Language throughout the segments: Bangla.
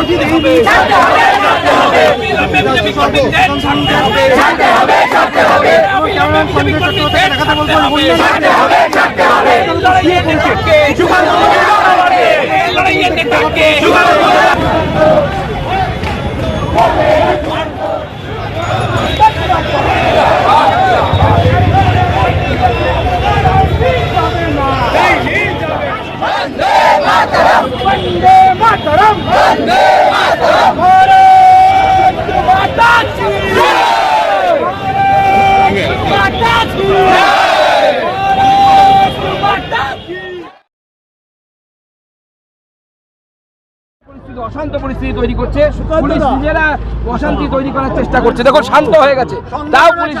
হবে বিলম্বে বিজেপি কর্মীদের বলব লড়াইয়ের নেতাকে এই লড়াইয়ের নেতাকে বন্দে মাতরম বন্দে মাতরম মাতা কি মাতা কি মাতা কি পরিস্থিতি অশান্ত পরিস্থিতি তৈরি করছে। পুলিশ নিজেরা অশান্তি তৈরি করার চেষ্টা করছে। দেখো শান্ত হয়ে গেছে। তাও পুলিশ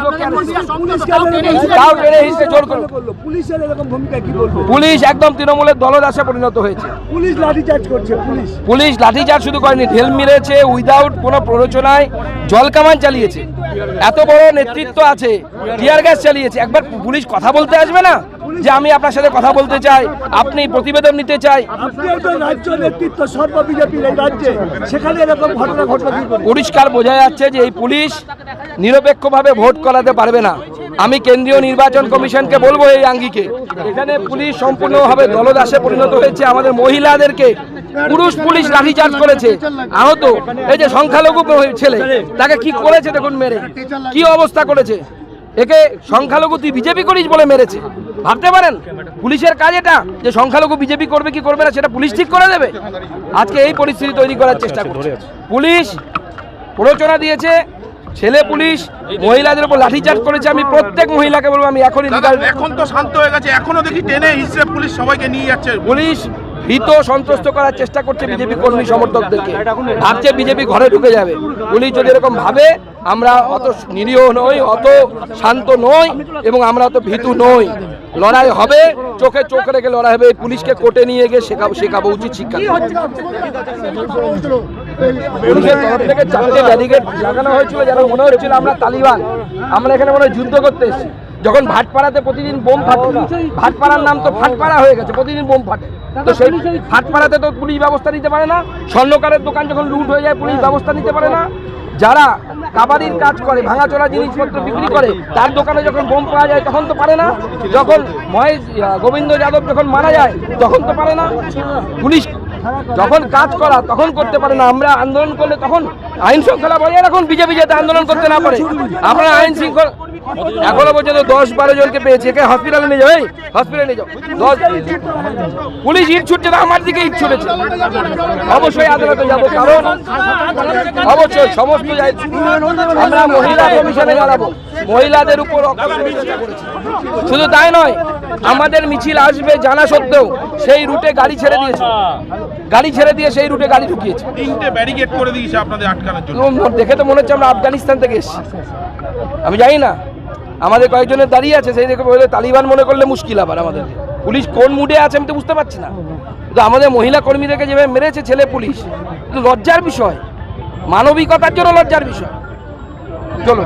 তাও টেনে হিসেবে জোর করল। পুলিশের এরকম ভূমিকা কি বলব? পুলিশ একদম তৃণমূলের দলদাসে পরিণত হয়েছে। পুলিশ লাঠিচার্জ করছে পুলিশ। পুলিশ লাঠিচার্জ শুধু করেনি ঢেল মেরেছে উইদাউট কোনো প্ররোচনায় জল কামান চালিয়েছে। এত বড় নেতৃত্ব আছে টিয়ার গ্যাস চালিয়েছে। একবার পুলিশ কথা বলতে আসবে না? যে আমি আপনার সাথে কথা বলতে চাই আপনি প্রতিবেদন নিতে চাই। রাজ্য নেতৃত্ব সর্ব বিজেপির এই রাজ্যে সেখানে এরকম ঘটনা ঘটনা পরিষ্কার বোঝা যাচ্ছে যে এই পুলিশ নিরপেক্ষভাবে ভোট করাতে পারবে না। আমি কেন্দ্রীয় নির্বাচন কমিশনকে বলব এই আঙ্গিকে। এখানে পুলিশ সম্পূর্ণভাবে দলদাসে পরিণত হয়েছে। আমাদের মহিলাদেরকে পুরুষ পুলিশ লাঠিচার্জ করেছে। আহত এই যে সংখ্যালঘু ছেলে তাকে কি করেছে দেখুন মেরে? কি অবস্থা করেছে? একে সংখ্যালঘু তুই বিজেপি করিস বলে মেরেছে। ভাবতে পারেন? পুলিশের কাজ এটা যে সংখ্যালঘু বিজেপি করবে কি করবে না সেটা পুলিশ ঠিক করে দেবে? আজকে এই পরিস্থিতি তৈরি করার চেষ্টা করছে। পুলিশ প্ররোচনা দিয়েছে ছেলে পুলিশ মহিলাদের উপর লাঠিচার্জ করেছে। আমি প্রত্যেক মহিলাকে বলব আমি এখনই এখন তো শান্ত হয়ে গেছে এখনও দেখি টেনে হিসেবে পুলিশ সবাইকে নিয়ে যাচ্ছে। পুলিশ ভীত সন্ত্রস্ত করার চেষ্টা করছে বিজেপি কর্মী সমর্থকদেরকে। ভাবছে বিজেপি ঘরে ঢুকে যাবে। পুলিশ যদি এরকম ভাবে আমরা অত নিরীহ নই অত শান্ত নই এবং আমরা অত ভীতু নই। লড়াই হবে চোখে চোখ রেখে লড়াই হবে পুলিশকে কোর্টে নিয়ে গিয়ে শেখাবো শেখাবো উচিত শিক্ষা। পুলিশের তরফ থেকে চারটে ব্যারিকেড লাগানো হয়েছিল যেন মনে হচ্ছিল আমরা তালিবান। আমরা এখানে মনে হয় যুদ্ধ করতে এসেছি। যখন ভাটপাড়াতে প্রতিদিন বোম ফাটে ভাটপাড়ার নাম তো ফাটপাড়া হয়ে গেছে প্রতিদিন বোম ফাটে। তো সেই ফাটপাড়াতে তো পুলিশ ব্যবস্থা নিতে পারে না স্বর্ণকারের দোকান যখন লুট হয়ে যায় পুলিশ ব্যবস্থা নিতে পারে না। যারা কাবাডির কাজ করে, ভাঙাচোরা জিনিসপত্র বিক্রি করে, তার দোকানে যখন বোম পাওয়া যায় তখন তো পারে না। যখন মহেশ গোবিন্দ যাদব যখন মারা যায় তখন তো পারে না। পুলিশ যখন কাজ করা তখন করতে পারে না। আমরা আন্দোলন করলে তখন আইন শৃঙ্খলা বজায় রাখুন, বিজেপি যাতে আন্দোলন করতে না পারে। আমরা আইন শৃঙ্খলা এখনও পর্যন্ত দশ বারো জনকে পেয়েছে। একে হসপিটালে নিয়ে যাও এই হসপিটালে নিয়ে যাও। দশ পুলিশ ইট ছুটছে না আমার দিকে ইট ছুটেছে। অবশ্যই আদালতে যাব কারণ অবশ্যই সমস্ত আমরা মহিলা কমিশনে জানাব মহিলাদের উপর। শুধু তাই নয় আমাদের মিছিল আসবে জানা সত্ত্বেও সেই রুটে গাড়ি ছেড়ে দিয়েছে। গাড়ি ছেড়ে দিয়ে সেই রুটে গাড়ি ঢুকিয়েছে। তিনটে ব্যারিকেড করে দিয়েছে আপনাদের আটকানোর জন্য। দেখে তো মনে হচ্ছে আমরা আফগানিস্তান থেকে এসেছি। আমি জানি না আমাদের কয়েকজনের দাঁড়িয়ে আছে, সেই দেখে বলে তালিবান মনে করলে মুশকিল আবার আমাদের। পুলিশ কোন মুডে আছে আমি তো বুঝতে পারছি না। কিন্তু আমাদের মহিলা কর্মীদেরকে যেভাবে মেরেছে ছেলে পুলিশ লজ্জার বিষয়। মানবিকতার জন্য লজ্জার বিষয়। চলো।